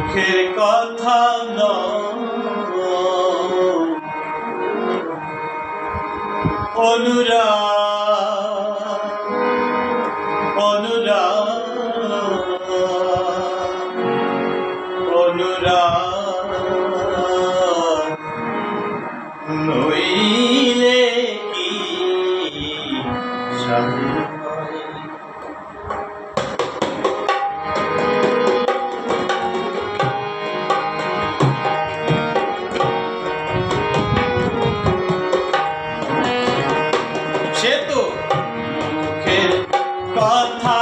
মুখের কথা অনুরাগ কথা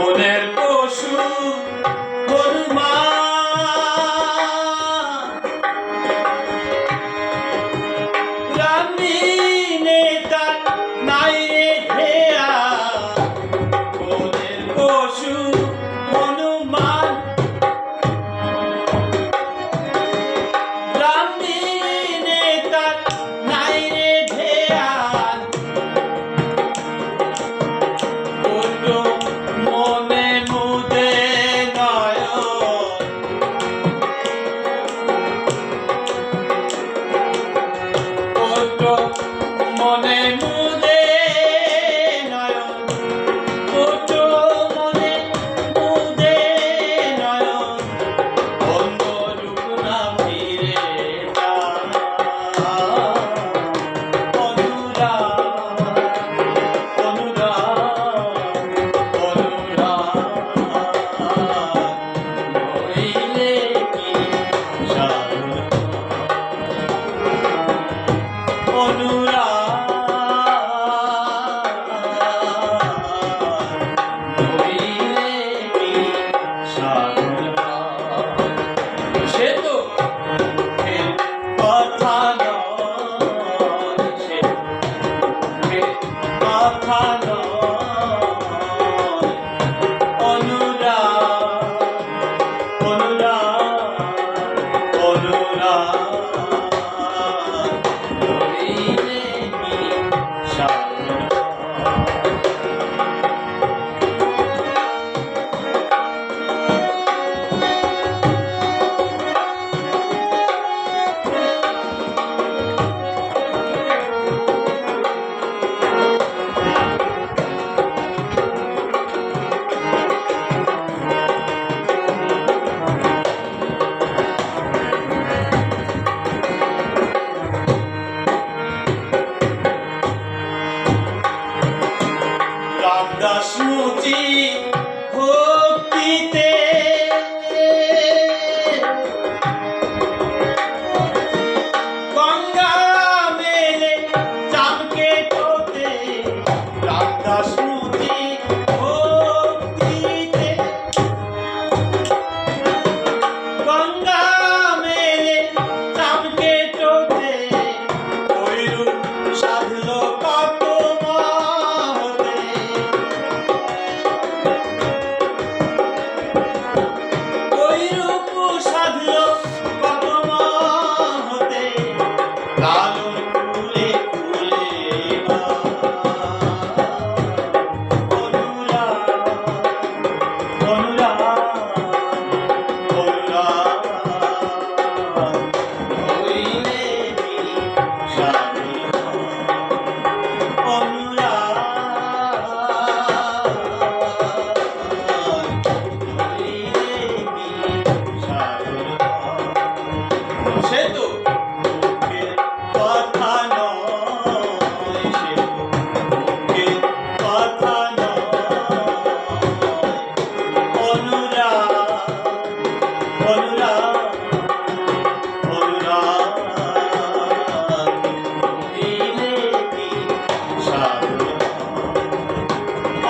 মনের পশু মা নেতা নাই রে খেয়া মনের পশু রুচি ভক্তিতে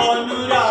হইলে কি সাধু অনুরাগ